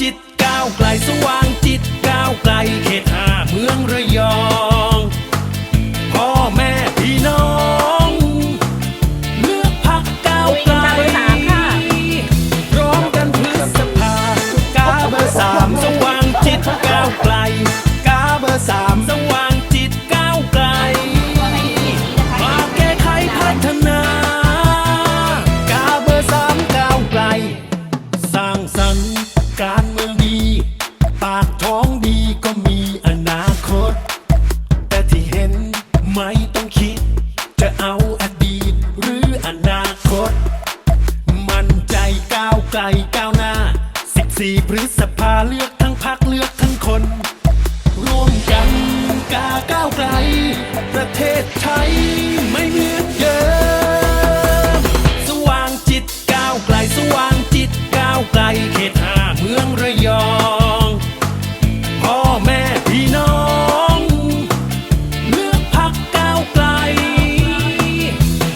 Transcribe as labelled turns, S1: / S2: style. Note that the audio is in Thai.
S1: จิตก้าวไกลสว่างจิตก้าวไกลเขตห้าเมืองระยอง พ่อแม่พี่น้อง เลือกพักก้าวไกลร้องกันพฤษภากาเบอร์สามสว่างจิตก้าวไกล กาเบอร์สามสว่างจิตก้าวไกล มาแก้ไขพัฒนา กาเบอร์สามก้าวไกล สร้างสรรค์ การเมืองดี ปากท้องดีก็มีอนาคต แต่ที่เห็นไม่ต้องคิด จะเอาอดีตหรืออนาคต มันใจก้าวไกลก้าวหน้า 14 พฤษภาเลือกทั้งพักเลือกทั้งคน ร่วมกันกาก้าวไกล ประเทศไทย